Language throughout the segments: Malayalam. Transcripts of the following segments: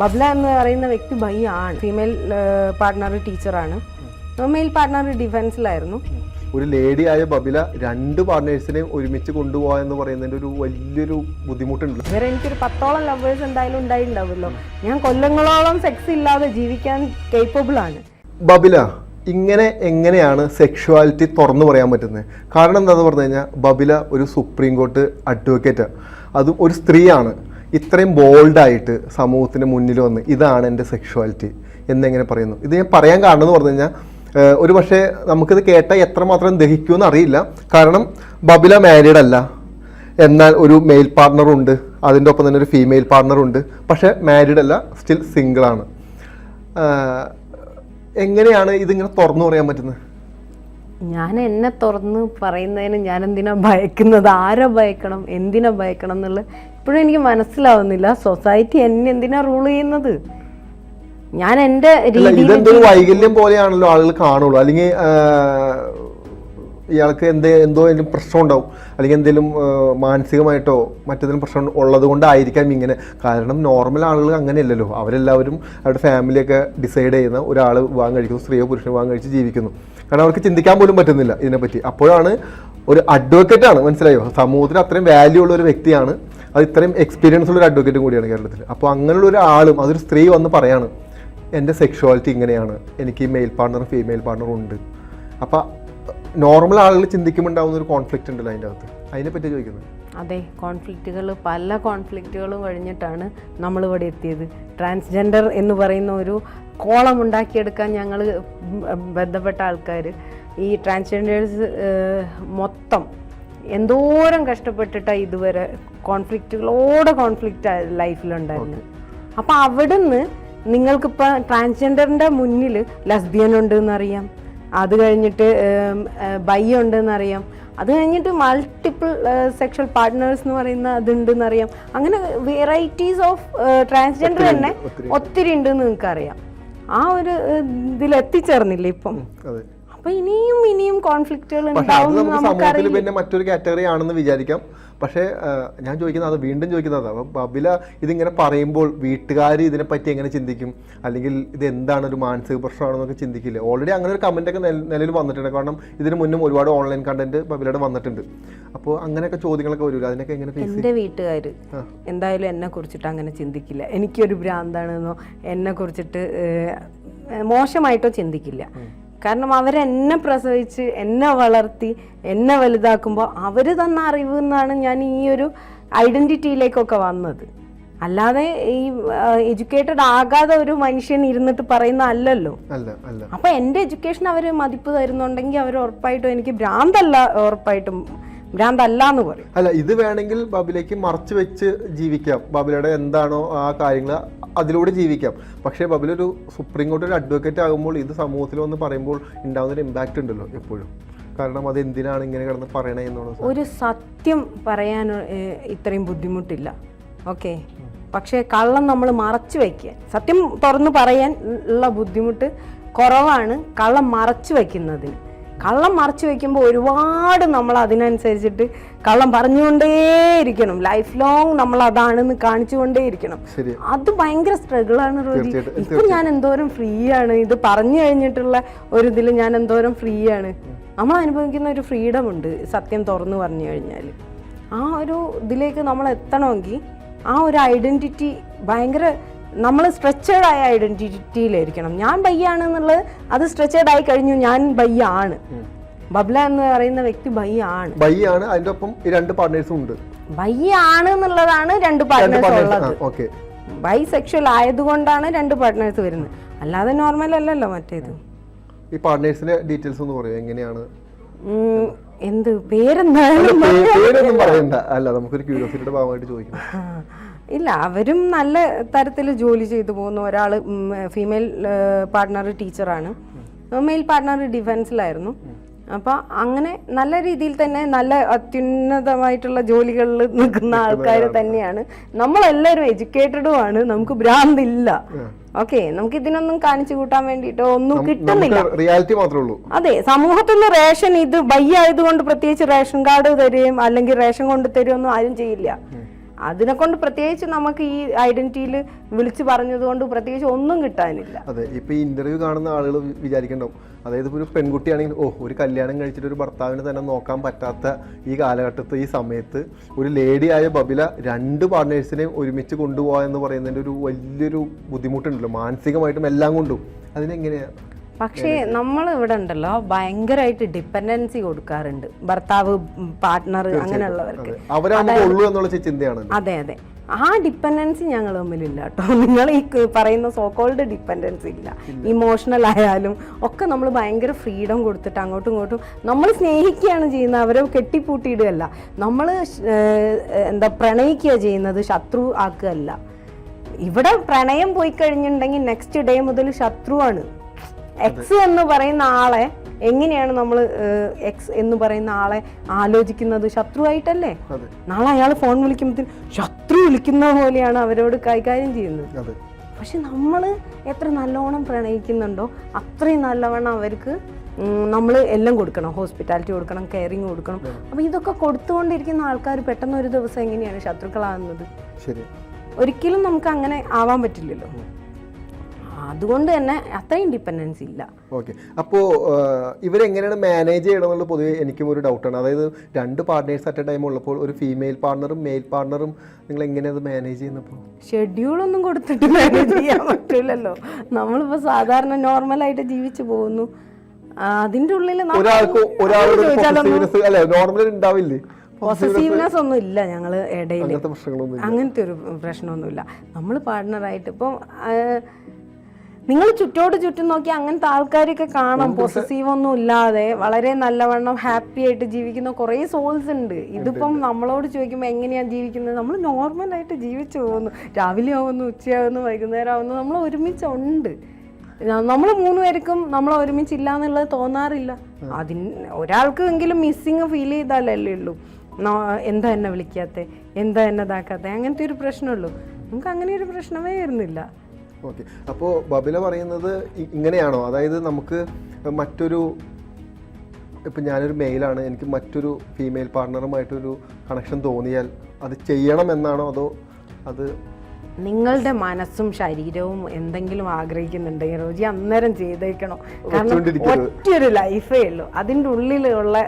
ബബ്ല എന്ന് പറയുന്ന വ്യക്തി ബൈ ആണ്. ഫീമെയിൽ പാർട്ട്ണർ ടീച്ചറാണ് മെയിൽ പാർട്ട്ണർ ഡിഫൻസിലായിരുന്നു ഒരു ലേഡി ആയ ബബില രണ്ട് പാർട്ട്നേഴ്സിനെയും ഒരുമിച്ച് കൊണ്ടുപോകാൻ എന്ന് പറയുന്നതിന്റെ ഒരു വലിയൊരു ബുദ്ധിമുട്ടുണ്ട്. ഇവരെ എനിക്കൊരു പത്തോളം ലവേഴ്സ് എന്തായാലും ഉണ്ടായിട്ടുണ്ടാവുമല്ലോ. ഞാൻ കൊല്ലങ്ങളോളം സെക്സ് ഇല്ലാതെ ജീവിക്കാൻ കേപ്പബിൾ ആണ്. ബബില ഇങ്ങനെ എങ്ങനെയാണ് സെക്ഷുവാലിറ്റി തുറന്നു പറയാൻ പറ്റുന്നത്? കാരണം എന്താണെന്ന് പറഞ്ഞു കഴിഞ്ഞാൽ ബബില ഒരു സുപ്രീം കോർട്ട് അഡ്വക്കേറ്റ് അതും ഒരു സ്ത്രീയാണ്. ഇത്രയും ബോൾഡായിട്ട് സമൂഹത്തിന് മുന്നിൽ വന്ന് ഇതാണ് എന്റെ സെക്ഷുവാലിറ്റി എന്നെങ്ങനെ പറയുന്നു. ഇത് ഞാൻ പറയാൻ കാരണം എന്ന് പറഞ്ഞു കഴിഞ്ഞാൽ ഒരു പക്ഷേ നമുക്കിത് കേട്ടാൽ എത്രമാത്രം ദഹിക്കുമെന്ന് അറിയില്ല. കാരണം ബബില മാരീഡ് അല്ല. എന്നാൽ ഒരു മെയിൽ പാർട്ണർ ഉണ്ട്. അതിന്റെ ഒപ്പം തന്നെ ഒരു ഫീമെയിൽ പാർട്ണർ ഉണ്ട്. പക്ഷേ മാരീഡ് അല്ല സ്റ്റിൽ സിംഗിളാണ് എങ്ങനെയാണ് ഇതിങ്ങനെ തുറന്നു പറയാൻ പറ്റുന്നത്? ഞാൻ എന്നെ തുറന്ന് പറയുന്നതിന് ഞാൻ എന്തിനാ ഭയക്കുന്നത്? ആരെ ഭയക്കണം? എന്തിനാ ഭയക്കണം എന്നുള്ളത് ഇപ്പോഴും എനിക്ക് മനസ്സിലാവുന്നില്ല. സൊസൈറ്റി എന്നെ എന്തിനാ റൂൾ ചെയ്യുന്നത്? ഞാൻ എന്റെ രീതിയിൽ ഇതെന്തൊരു വൈകല്യം പോലെയാണല്ലോ ആളുകൾ കാണുള്ളൂ. അല്ലെങ്കിൽ ഇയാൾക്ക് എന്തേ എന്തോ എന്തെങ്കിലും പ്രശ്നം ഉണ്ടാവും. അല്ലെങ്കിൽ എന്തെങ്കിലും മാനസികമായിട്ടോ മറ്റേതെങ്കിലും പ്രശ്നം ഉള്ളത് കൊണ്ടായിരിക്കാം ഇങ്ങനെ. കാരണം നോർമൽ ആളുകൾ അങ്ങനെയല്ലല്ലോ. അവരെല്ലാവരും അവരുടെ ഫാമിലിയൊക്കെ ഡിസൈഡ് ചെയ്യുന്ന ഒരാൾ വിവാഹം കഴിക്കുന്നു സ്ത്രീയോ പുരുഷനോ വിവാഹം കഴിച്ച് ജീവിക്കുന്നു. കാരണം അവർക്ക് ചിന്തിക്കാൻ പോലും പറ്റുന്നില്ല ഇതിനെപ്പറ്റി. അപ്പോഴാണ് ഒരു അഡ്വക്കേറ്റ് ആണ് മനസ്സിലായോ? സമൂഹത്തിൽ അത്രയും വാല്യൂ ഉള്ള ഒരു വ്യക്തിയാണ് അത് ഇത്രയും എക്സ്പീരിയൻസ് ഉള്ള ഒരു അഡ്വക്കേറ്റും കൂടിയാണ് കേരളത്തിൽ അപ്പോൾ അങ്ങനെയുള്ള ഒരാളും അതൊരു സ്ത്രീ വന്ന് പറയാണ് എന്റെ സെക്ഷുവാലിറ്റി ഇങ്ങനെയാണ്. എനിക്ക് മെയിൽ പാർട്ണർ ഫീമെയിൽ പാർട്ണറും ഉണ്ട്. അപ്പോൾ നോർമൽ ആളുകൾ ചിന്തിക്കുമ്പോൾ ഉണ്ടാകുന്ന ഒരു കോൺഫ്ലിക്റ്റ് ഉണ്ടല്ലോ അതിന്റെ അകത്ത്. അതിനെ പറ്റി ചോദിക്കുന്നത്. അതെ കോൺഫ്ലിക്റ്റുകൾ പല കോൺഫ്ലിക്റ്റുകളും കഴിഞ്ഞിട്ടാണ് നമ്മളിവിടെ എത്തിയത്. ട്രാൻസ്ജെൻഡർ എന്ന് പറയുന്ന ഒരു കോളം ഉണ്ടാക്കിയെടുക്കാൻ ഞങ്ങൾ ബന്ധപ്പെട്ട ആൾക്കാർ ഈ ട്രാൻസ്ജെൻഡേഴ്സ് മൊത്തം എന്തോരം കഷ്ടപ്പെട്ടിട്ടാണ് ഇതുവരെ കോൺഫ്ലിക്റ്റുകളോടെ കോൺഫ്ലിക്റ്റ് ലൈഫിലുണ്ടായിരുന്നു അപ്പം അവിടുന്ന് നിങ്ങൾക്കിപ്പോൾ ട്രാൻസ്ജെൻഡറിന്റെ മുന്നിൽ ലസ്ബിയൻ ഉണ്ട് എന്നറിയാം അത് കഴിഞ്ഞിട്ട് ബൈ ഉണ്ട് എന്നറിയാം അത് കഴിഞ്ഞിട്ട് മൾട്ടിപ്പിൾ സെക്ഷൽ പാർട്ട്നേഴ്സ് എന്ന് പറയുന്ന അതുണ്ടെന്ന് അറിയാം അങ്ങനെ വെറൈറ്റീസ് ഓഫ് ട്രാൻസ്ജെൻഡർ തന്നെ ഒത്തിരി ഉണ്ടെന്ന് നിങ്ങൾക്ക് അറിയാം ആ ഒരു ഇതിൽ എത്തിച്ചേർന്നില്ല ഇപ്പം? അപ്പൊ ഇനിയും ഇനിയും കോൺഫ്ലിക്റ്റുകൾ ഉണ്ടാവും പിന്നെ മറ്റൊരു കാറ്റഗറി ആണെന്ന് വിചാരിക്കാം. പക്ഷേ ഞാൻ ചോദിക്കുന്നത് അത് വീണ്ടും ചോദിക്കുന്നത്. അപ്പം ബബില ഇതിങ്ങനെ പറയുമ്പോൾ വീട്ടുകാർ ഇതിനെപ്പറ്റി എങ്ങനെ ചിന്തിക്കും? അല്ലെങ്കിൽ ഇത് എന്താണ് ഒരു മാനസിക പ്രശ്നമാണെന്നൊക്കെ ചിന്തിക്കില്ല? ഓൾറെഡി അങ്ങനെ ഒരു കമന്റ് ഒക്കെ നില- വന്നിട്ടുണ്ട്. കാരണം ഇതിന് മുന്നും ഒരുപാട് ഓൺലൈൻ കണ്ടന്റ് ബബിലയുടെ വന്നിട്ടുണ്ട്. അപ്പോൾ അങ്ങനെയൊക്കെ ചോദ്യങ്ങളൊക്കെ വരില്ല അതിനൊക്കെ എങ്ങനെ എന്റെ വീട്ടുകാർ എന്തായാലും എന്നെ കുറിച്ചിട്ട് അങ്ങനെ ചിന്തിക്കില്ല. എനിക്കൊരു ഭ്രാന്താണെന്നോ എന്നെ കുറിച്ചിട്ട് മോശമായിട്ടോ ചിന്തിക്കില്ല. കാരണം അവരെന്നെ പ്രസവിച്ച് എന്നെ വളർത്തി എന്നെ വലുതാക്കുമ്പോൾ അവർ തന്ന അറിവ് എന്നാണ് ഞാൻ ഈ ഒരു ഐഡന്റിറ്റിയിലേക്കൊക്കെ വന്നത്. അല്ലാതെ ഈ എഡ്യൂക്കേറ്റഡ് ആകാതെ ഒരു മനുഷ്യൻ ഇരുന്നിട്ട് പറയുന്ന അല്ലല്ലോ. അല്ല അല്ല. അപ്പൊ എന്റെ എഡ്യൂക്കേഷൻ അവർ മതിപ്പ് തരുന്നുണ്ടെങ്കിൽ അവർ ഉറപ്പായിട്ടും എനിക്ക് ഭ്രാന്തല്ല ഉറപ്പായിട്ടും ഭ്രാന്തല്ല എന്ന് പറയും. അല്ല ഇത് വേണമെങ്കിൽ ബാബിലേക്ക് മറച്ചു വെച്ച് ജീവിക്കാം. ബബിലയുടെ എന്താണോ ആ കാര്യങ്ങൾ അതിലൂടെ ജീവിക്കാം. പക്ഷേ ബബിലൊരു സുപ്രീം കോടതി ഒരു അഡ്വക്കേറ്റ് ആകുമ്പോൾ ഇത് സമൂഹത്തിൽ വന്ന് പറയുമ്പോൾ ഉണ്ടാകുന്ന ഒരു ഇമ്പാക്റ്റ് ഉണ്ടല്ലോ എപ്പോഴും. കാരണം അത് എന്തിനാണ് ഇങ്ങനെ കിടന്ന് പറയണേ എന്നുള്ളത് ഒരു സത്യം പറയാൻ ഇത്രയും ബുദ്ധിമുട്ടില്ല. ഓക്കെ? പക്ഷേ കള്ളം നമ്മൾ മറച്ചു വയ്ക്കുക. സത്യം തുറന്നു പറയാൻ ഉള്ള ബുദ്ധിമുട്ട് കുറവാണ് കള്ളം മറച്ചു വയ്ക്കുന്നതിന്. കള്ളം മറച്ചു വയ്ക്കുമ്പോൾ ഒരുപാട് നമ്മൾ അതിനനുസരിച്ചിട്ട് കള്ളം പറഞ്ഞുകൊണ്ടേയിരിക്കണം ലൈഫ് ലോങ് നമ്മൾ അതാണെന്ന് കാണിച്ചുകൊണ്ടേയിരിക്കണം ഇരിക്കണം. അത് ഭയങ്കര സ്ട്രഗിളാണ് റോജി. ഇപ്പൊ ഞാൻ എന്തോരം ഫ്രീ ആണ്. ഇത് പറഞ്ഞു കഴിഞ്ഞിട്ടുള്ള ഒരു ഇതിൽ ഞാൻ എന്തോരം ഫ്രീ ആണ്. നമ്മൾ അനുഭവിക്കുന്ന ഒരു ഫ്രീഡം ഉണ്ട് സത്യം തുറന്നു പറഞ്ഞു കഴിഞ്ഞാൽ ആ ഒരു ഇതിലേക്ക് നമ്മൾ എത്തണമെങ്കിൽ ആ ഒരു ഐഡന്റിറ്റി ഭയങ്കര നമ്മൾ സ്ട്രെച്ചേർഡ് ആയ ഐഡന്റിറ്റിയിലായിരിക്കണം ഞാൻ ബയ്യാണ് എന്നുള്ളത് അത് സ്ട്രെച്ചേർഡ് ആയി കഴിഞ്ഞു ഞാൻ ബയ്യാണ്. ബബ്ല എന്ന് പറയുന്ന വ്യക്തി ബയ്യാണ്. ബയ്യാണ് അതിന്റെ അതിന്റെ ഒപ്പം രണ്ട് പാർട്ട്നേഴ്സും ഉണ്ട്. ബയ്യാണ് എന്നുള്ളതാണ് രണ്ട് പാർട്ട്നേഴ്സ് ഉള്ളത്. ഓക്കെ ബൈ സെക്ഷൽ ആയതുകൊണ്ടാണ് രണ്ട് പാർട്ട്നേഴ്സ് വരുന്നത്. അല്ലാതെ നോർമൽ അല്ലല്ലോ മറ്റേത്. ഈ പാർട്ട്നേഴ്സിന്റെ ഡീറ്റെയിൽസ് ഒന്ന് പറയോ എങ്ങനെയാണ്? എന്ത് പേരെന്താ? പേരെന്തായാലും പേരൊന്നും പറയണ്ട. അല്ല നമുക്കൊരു ക്യൂരിയോസിറ്റിയുടെ ഭാഗമായിട്ട് ചോദിക്കണം ഇല്ല അവരും നല്ല തരത്തിൽ ജോലി ചെയ്തു പോകുന്നു. ഒരാൾ ഫീമെയിൽ പാർട്ട്ണർ ടീച്ചറാണ് മെയിൽ പാർട്ട്ണർ ഡിഫൻസിലായിരുന്നു അപ്പോൾ അങ്ങനെ നല്ല രീതിയിൽ തന്നെ നല്ല അത്യുന്നതമായിട്ടുള്ള ജോലികളിൽ നിൽക്കുന്ന ആൾക്കാർ തന്നെയാണ്. നമ്മളെല്ലാവരും എഡ്യൂക്കേറ്റഡും ആണ്. നമുക്ക് ഭ്രാന്തില്ല. ഓക്കെ നമുക്ക് ഇതിനൊന്നും കാണിച്ചു കൂട്ടാൻ വേണ്ടിട്ടോ ഒന്നും കിട്ടുന്നില്ല. റിയാലിറ്റി മാത്രമേ ഉള്ളൂ. അതെ സമൂഹത്തിൽ നിന്ന് റേഷൻ ഇത് ബൈ ആയതുകൊണ്ട് പ്രത്യേകിച്ച് റേഷൻ കാർഡ് തരുകയും അല്ലെങ്കിൽ റേഷൻ കൊണ്ട് തരുമൊന്നും ആരും ചെയ്യില്ല. അതിനെ കൊണ്ട് പ്രത്യേകിച്ച് നമുക്ക് ഈ ഐഡന്റിറ്റിയിൽ വിളിച്ചു പറഞ്ഞതുകൊണ്ട് പ്രത്യേകിച്ച് ഒന്നും കിട്ടാനില്ല. അതെ ഇപ്പൊ ഈ ഇന്റർവ്യൂ കാണുന്ന ആളുകൾ വിചാരിക്കണ്ടാവും. അതായത് ഒരു പെൺകുട്ടിയാണെങ്കിൽ ഓ ഒരു കല്യാണം കഴിച്ചിട്ട് ഒരു ഭർത്താവിനെ തന്നെ നോക്കാൻ പറ്റാത്ത ഈ കാലഘട്ടത്ത് ഈ സമയത്ത് ഒരു ലേഡിയായ ബബില രണ്ട് പാർട്ട്നേഴ്സിനെയും ഒരുമിച്ച് കൊണ്ടുപോകാൻ എന്ന് പറയുന്നതിന്റെ ഒരു വലിയൊരു ബുദ്ധിമുട്ടുണ്ടല്ലോ. മാനസികമായിട്ടും എല്ലാം കൊണ്ടും. അതിനെങ്ങനെയാ? പക്ഷേ നമ്മൾ ഇവിടെ ഉണ്ടല്ലോ ഭയങ്കരമായിട്ട് ഡിപ്പെൻഡൻസി കൊടുക്കാറുണ്ട്. ഭർത്താവ് പാർട്ട്ണർ അങ്ങനെയുള്ളവർക്ക്. ചിന്തയാണ് അതെ അതെ. ആ ഡിപ്പെൻഡൻസി ഞങ്ങൾ തമ്മിലില്ല കേട്ടോ. നിങ്ങൾ ഈ പറയുന്ന സോക്കോൾഡ് ഡിപ്പെൻഡൻസി ഇല്ല. ഇമോഷണൽ ആയാലും ഒക്കെ നമ്മൾ ഭയങ്കര ഫ്രീഡം കൊടുത്തിട്ട് അങ്ങോട്ടും ഇങ്ങോട്ടും നമ്മൾ സ്നേഹിക്കുകയാണ് ചെയ്യുന്നത് അവരെ കെട്ടിപ്പൂട്ടിയിടുകയല്ല. നമ്മൾ എന്താ പ്രണയിക്കുക ചെയ്യുന്നത് ശത്രു ആക്കുകയല്ല. ഇവിടെ പ്രണയം പോയി കഴിഞ്ഞിട്ടുണ്ടെങ്കിൽ നെക്സ്റ്റ് ഡേ മുതൽ ശത്രുവാണ്. എക്സ് എന്ന് പറയുന്ന ആളെ എങ്ങനെയാണ് നമ്മൾ എക്സ് എന്ന് പറയുന്ന ആളെ ആലോചിക്കുന്നത്? ശത്രുവായിട്ടല്ലേ? ആയിട്ടല്ലേ നാളെ അയാൾ ഫോൺ വിളിക്കുമ്പോൾ ശത്രു വിളിക്കുന്ന പോലെയാണ് അവരോട് കൈകാര്യം ചെയ്യുന്നത്. പക്ഷെ നമ്മൾ എത്ര നല്ലോണം പ്രണയിക്കുന്നുണ്ടോ അത്രയും നല്ലവണ്ണം അവർക്ക് നമ്മൾ എല്ലാം കൊടുക്കണം. ഹോസ്പിറ്റാലിറ്റി കൊടുക്കണം കെയറിങ് കൊടുക്കണം. അപ്പം ഇതൊക്കെ കൊടുത്തുകൊണ്ടിരിക്കുന്ന ആൾക്കാർ പെട്ടെന്ന് ഒരു ദിവസം എങ്ങനെയാണ് ശത്രുക്കളാകുന്നത്? ഒരിക്കലും നമുക്ക് അങ്ങനെ ആവാൻ പറ്റില്ലല്ലോ. അതുകൊണ്ട് തന്നെ അത്രയും ഡിപ്പെൻഡൻസി ഇല്ല. ഓക്കെ അപ്പോൾ ഇവരെങ്ങനെയാണ് മാനേജ് ചെയ്യണമെന്നുള്ള പൊതുവെ എനിക്കും ഒരു ഡൗട്ടാണ് അതായത് രണ്ട് പാർട്ട്നേഴ്സ് അറ്റ് എ ടൈം ഉള്ളപ്പോൾ ഒരു ഫീമെയിൽ പാർട്ണറും മെയിൽ പാർട്ണറും നിങ്ങൾ എങ്ങനെയാണ് അത് മാനേജ് ചെയ്യുന്നപ്പോൾ ഷെഡ്യൂളൊന്നും കൊടുത്തിട്ട് മാനേജ് ചെയ്യാൻ പറ്റില്ലല്ലോ നമ്മളിപ്പോൾ സാധാരണ നോർമലായിട്ട് ജീവിച്ചു പോകുന്നു. അതിന്റെ ഉള്ളിൽ ഒരാൾക്ക് ഒരാളോട് ഉണ്ടാവില്ലേ പോസസീവ്നെസ് ഒന്നും ഇല്ല ഞങ്ങൾ ഇടയിൽ അങ്ങനത്തെ ഒരു പ്രശ്നമൊന്നുമില്ല. നമ്മൾ പാർട്ട്ണറായിട്ട് ഇപ്പം നിങ്ങൾ ചുറ്റോട് ചുറ്റും നോക്കി അങ്ങനത്തെ ആൾക്കാരൊക്കെ കാണാം. പൊസസീവ് ഒന്നും ഇല്ലാതെ വളരെ നല്ലവണ്ണം ഹാപ്പി ആയിട്ട് ജീവിക്കുന്ന കുറേ സോൾസ് ഉണ്ട്. ഇതിപ്പം നമ്മളോട് ചോദിക്കുമ്പോൾ എങ്ങനെയാണ് ജീവിക്കുന്നത്? നമ്മൾ നോർമൽ ആയിട്ട് ജീവിച്ചു പോകുന്നു. രാവിലെ ആവുന്നു ഉച്ചയാവുന്നു വൈകുന്നേരം ആവുന്നു നമ്മൾ ഒരുമിച്ചുണ്ട്. നമ്മൾ മൂന്ന് പേർക്കും നമ്മൾ ഒരുമിച്ചില്ല എന്നുള്ളത് തോന്നാറില്ല അതിന് ഒരാൾക്ക് എങ്കിലും മിസ്സിങ് ഫീൽ ചെയ്താലല്ലേ ഉള്ളൂ. എന്താ എന്നെ വിളിക്കാത്തെ? എന്താ എന്നെ ഇതാക്കാത്ത? അങ്ങനത്തെ ഒരു പ്രശ്നമുള്ളൂ. നമുക്ക് അങ്ങനെ ഒരു പ്രശ്നമേ വരുന്നില്ല. ഓക്കെ. അപ്പോൾ ബബില പറയുന്നത് ഇങ്ങനെയാണോ? അതായത് നമുക്ക് മറ്റൊരു ഇപ്പം ഞാനൊരു മെയിലാണ് എനിക്ക് മറ്റൊരു ഫീമെയിൽ പാർട്ട്ണറുമായിട്ടൊരു കണക്ഷൻ തോന്നിയാൽ അത് ചെയ്യണമെന്നാണോ അതോ അത് നിങ്ങളുടെ മനസ്സും ശരീരവും എന്തെങ്കിലും ആഗ്രഹിക്കുന്നുണ്ടെങ്കിൽ റോജി അന്നേരം ചെയ്തേക്കണം? കാരണം ഒറ്റയൊരു ലൈഫേ ഉള്ളൂ. അതിന്റെ ഉള്ളിലുള്ള